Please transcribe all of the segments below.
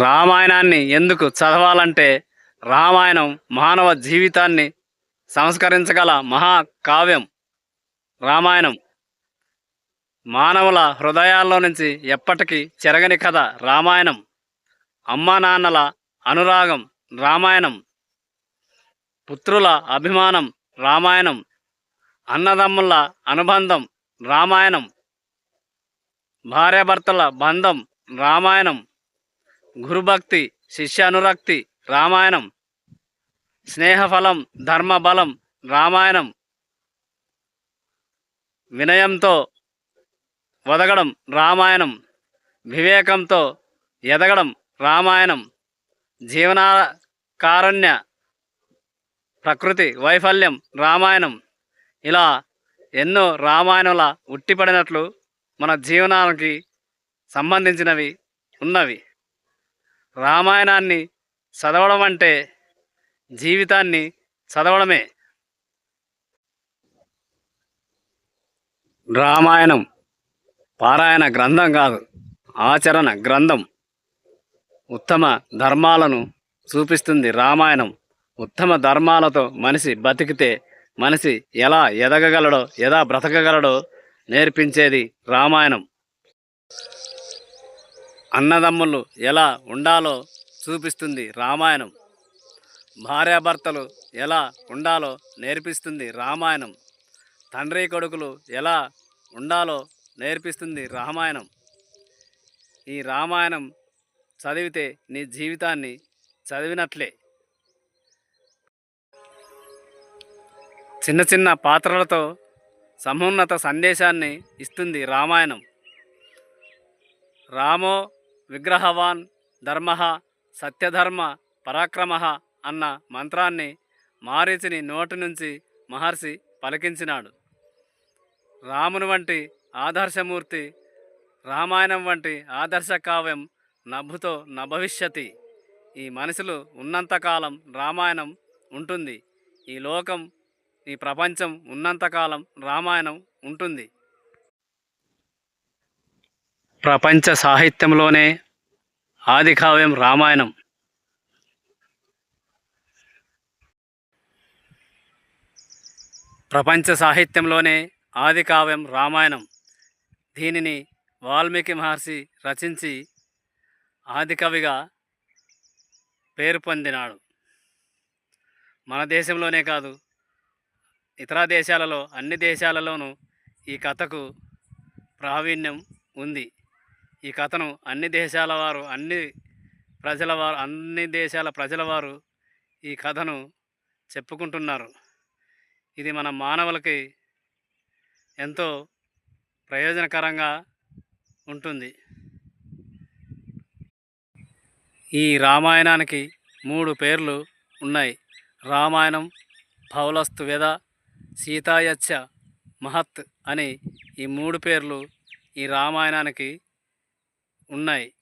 రామాయణాన్ని ఎందుకు చదవాలంటే రామాయణం మానవ జీవితాన్ని సంస్కరించగల మహాకావ్యం. రామాయణం మానవుల హృదయాల్లో నుంచి ఎప్పటికీ చెరగని కథ రామాయణం. అమ్మా నాన్నల అనురాగం రామాయణం. పుత్రుల అభిమానం రామాయణం. అన్నదమ్ముల అనుబంధం రామాయణం. భార్యాభర్తల బంధం రామాయణం. గురుభక్తి శిష్యానురక్తి రామాయణం స్నేహఫలం ధర్మబలం రామాయణం వినయంతో వదగడం రామాయణం వివేకంతో ఎదగడం రామాయణం జీవనాకారణ్య ప్రకృతి వైఫల్యం రామాయణం. ఇలా ఎన్నో రామాయణంల ఉట్టిపడినట్లు మన జీవనానికి సంబంధించినవి ఉన్నవి. రామాయణాన్ని చదవడం అంటే జీవితాన్ని చదవడమే. రామాయణం పారాయణ గ్రంథం కాదు ఆచరణ గ్రంథం. ఉత్తమ ధర్మాలను చూపిస్తుంది రామాయణం. ఉత్తమ ధర్మాలతో మనిషి బతికితే మనిషి ఎలా ఎదగగలడో ఎలా బ్రతకగలడో నేర్పించేది రామాయణం. అన్నదమ్ములు ఎలా ఉండాలో చూపిస్తుంది రామాయణం. భార్యాభర్తలు ఎలా ఉండాలో నేర్పిస్తుంది రామాయణం. తండ్రి కొడుకులు ఎలా ఉండాలో నేర్పిస్తుంది రామాయణం. ఈ రామాయణం చదివితే నీ జీవితాన్ని చదివినట్లే. చిన్న చిన్న పాత్రలతో సమున్నత సందేశాన్ని ఇస్తుంది రామాయణం. రామో విగ్రహవాన్ ధర్మ సత్యధర్మ పరాక్రమ అన్న మంత్రాన్ని మారీచిని నోటి నుంచి మహర్షి పలికించినాడు. రాముని వంటి ఆదర్శమూర్తి రామాయణం వంటి ఆదర్శ కావ్యం నభుతో నభవిష్యతి. ఈ మనుషులు ఉన్నంతకాలం రామాయణం ఉంటుంది. ఈ లోకం ఈ ప్రపంచం ఉన్నంతకాలం రామాయణం ఉంటుంది. ప్రపంచ సాహిత్యంలోనే ఆది కావ్యం రామాయణం. ప్రపంచ సాహిత్యంలోనే ఆది కావ్యం రామాయణం. దీనిని వాల్మీకి మహర్షి రచించి ఆది కవిగా పేరు పొందినాడు. మన దేశంలోనే కాదు ఇతర దేశాలలో అన్ని దేశాలలోనూ ఈ కథకు ప్రావీణ్యం ఉంది. ఈ కథను అన్ని దేశాల వారు అన్ని ప్రజల వారు అన్ని దేశాల ప్రజల వారు ఈ కథను చెప్పుకుంటున్నారు. ఇది మన మానవులకి ఎంతో ప్రయోజనకరంగా ఉంటుంది. ఈ రామాయణానికి మూడు పేర్లు ఉన్నాయి. రామాయణం పౌలస్తు వేద సీతాయచ్చ మహత్ అని ఈ మూడు పేర్లు ఈ రామాయణానికి ఉన్నాయి.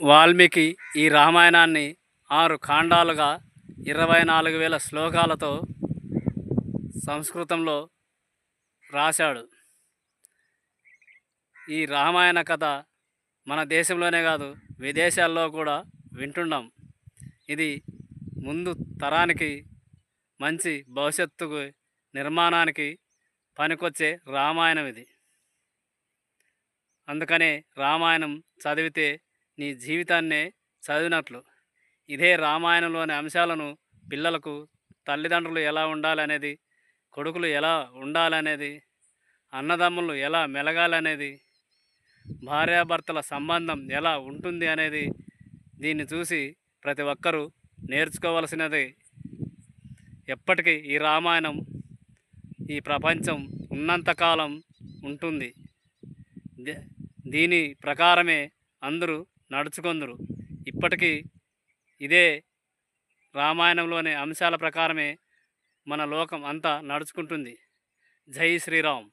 వాల్మీకి ఈ రామాయణాన్ని ఆరు కాండాలుగా ఇరవై నాలుగు వేల శ్లోకాలతో సంస్కృతంలో రాశాడు. ఈ రామాయణ కథ మన దేశంలోనే కాదు విదేశాల్లో కూడా వింటున్నాం. ఇది ముందు తరానికి మంచి భవిష్యత్తుకు నిర్మాణానికి పనికొచ్చే రామాయణం ఇది. అందుకనే రామాయణం చదివితే నీ జీవితాన్నే చదివినట్లు. ఇదే రామాయణంలోని అంశాలను పిల్లలకు తల్లిదండ్రులు ఎలా ఉండాలనేది కొడుకులు ఎలా ఉండాలనేది అన్నదమ్ములు ఎలా మెలగాలనేది భార్యాభర్తల సంబంధం ఎలా ఉంటుంది అనేది దీన్ని చూసి ప్రతి ఒక్కరూ నేర్చుకోవలసినది. ఎప్పటికీ ఈ రామాయణం ఈ ప్రపంచం ఉన్నంతకాలం ఉంటుంది. దీని ప్రకారమే అందరూ నడుచుకొందరు. ఇప్పటికీ ఇదే రామాయణంలోని అంశాల ప్రకారమే మన లోకం అంతా నడుచుకుంటుంది. జై శ్రీరామ్.